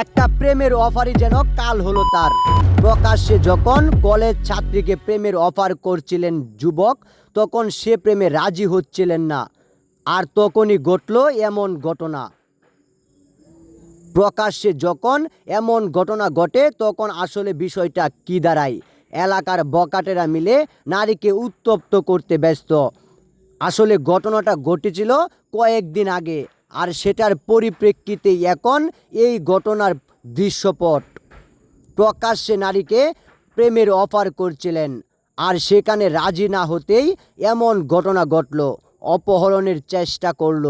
একটা প্রেমের অফারই যেন কাল হলো তার। প্রকাশ্যে যখন কলেজ ছাত্রীকে প্রেমের অফার করছিলেন যুবক, তখন সে প্রেমে রাজি হচ্ছিলেন না। আর তখনই ঘটল এমন ঘটনা। প্রকাশ্যে যখন এমন ঘটনা ঘটে, তখন আসলে বিষয়টা কি দাঁড়ায়? এলাকার বকাটেরা মিলে নারীকে উত্তপ্ত করতে ব্যস্ত। আসলে ঘটনাটা ঘটেছিল কয়েকদিন আগে। আর সেটার পরিপ্রেক্ষিতে এখন এই ঘটনার দৃশ্যপট। প্রকাশ্যে নারীকে প্রেমের অফার করছিলেন, আর সেখানে রাজি না হতেই এমন ঘটনা ঘটল, অপহরণের চেষ্টা করল।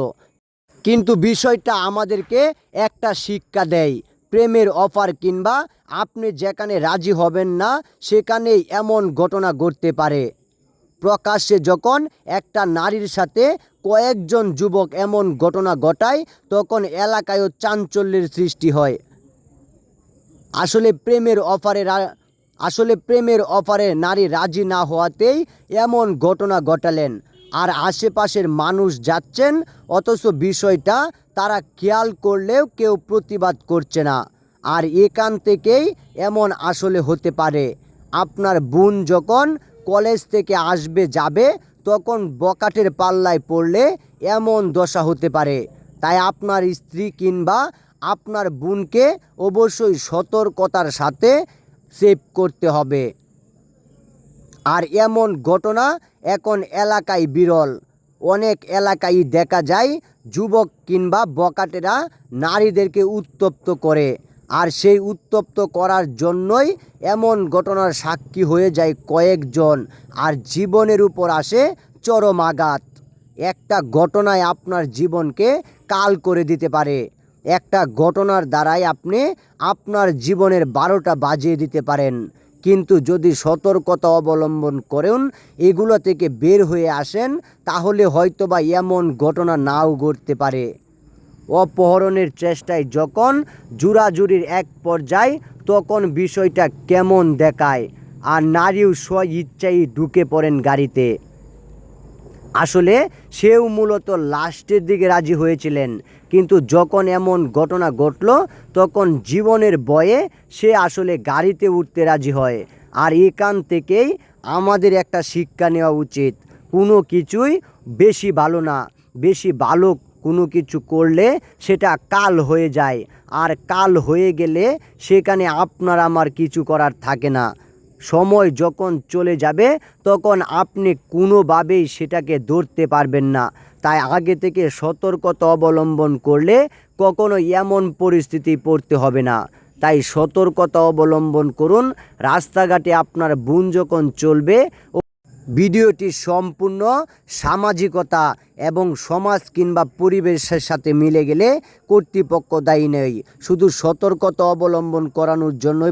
কিন্তু বিষয়টা আমাদেরকে একটা শিক্ষা দেয়, প্রেমের অফার কিংবা আপনি যেখানে রাজি হবেন না, সেখানেই এমন ঘটনা ঘটতে পারে। প্রকাশ্যে যখন একটা নারীর সাথে কয়েকজন যুবক এমন ঘটনা ঘটায়, তখন এলাকায়ও চাঞ্চল্যের সৃষ্টি হয়। আসলে প্রেমের অফারে আসলে প্রেমের অফারে নারী রাজি না হওয়াতেই এমন ঘটনা ঘটালেন। আর আশেপাশের মানুষ যাচ্ছেন, অথচ বিষয়টা তারা খেয়াল করলেও কেউ প্রতিবাদ করছে না। আর এখান থেকেই এমন আসলে হতে পারে। আপনার বোন যখন কলেজ থেকে আসবে, যাবে, তখন বকাটের পাল্লায় পড়লে এমন দশা হতে পারে। তাই আপনার স্ত্রী কিংবা আপনার বোনকে অবশ্যই সতর্কতার সাথে সেভ করতে হবে। আর এমন ঘটনা এখন এলাকায় বিরল। অনেক এলাকায় দেখা যায়, যুবক কিংবা বকাটেরা নারীদেরকে উত্তপ্ত করে। আর সেই উত্তপ্ত করার জন্যই এমন ঘটনার সাক্ষী হয়ে যায় কয়েকজন। আর জীবনের উপর আসে চরম আঘাত। একটা ঘটনায় আপনার জীবনকে কাল করে দিতে পারে। একটা ঘটনার দ্বারাই আপনি আপনার জীবনের বারোটা বাজিয়ে দিতে পারেন। কিন্তু যদি সতর্কতা অবলম্বন করেন, এগুলো থেকে বের হয়ে আসেন, তাহলে হয়তোবা এমন ঘটনা নাও ঘটতে পারে। অপহরণের চেষ্টায় যখন জুরাজুরির এক পর্যায়ে তখন বিষয়টা কেমন দেখায় আর নারীও স্ব ইচ্ছাই ঢুকে পড়েন গাড়িতে। আসলে সেও মূলত লাস্টের দিকে রাজি হয়েছিলেন, কিন্তু যখন এমন ঘটনা ঘটল, তখন জীবনের বয়ে সে আসলে গাড়িতে উঠতে রাজি হয় আর এখান থেকেই আমাদের একটা শিক্ষা নেওয়া উচিত। কোনো কিছুই বেশি ভালো না, বেশি ভালো কোনো কিছু করলে সেটা কাল হয়ে যায়। আর কাল হয়ে গেলে সেখানে আপনার আমার কিছু করার থাকে না। সময় যখন চলে যাবে, তখন আপনি কোনোভাবেই সেটাকে ধরতে পারবেন না। তাই আগে থেকে সতর্কতা অবলম্বন করলে কখনো এমন পরিস্থিতি পড়তে হবে না। তাই সতর্কতা অবলম্বন করুন। রাস্তাঘাটে আপনার বোন যখন চলবে ভিডিওটি সম্পূর্ণ সামাজিকতা এবং সমাজ কিংবা পরিবেশের সাথে মিলে গেলে কর্তৃপক্ষ দায়ী নেই শুধু সতর্কতা অবলম্বন করানোর জন্যই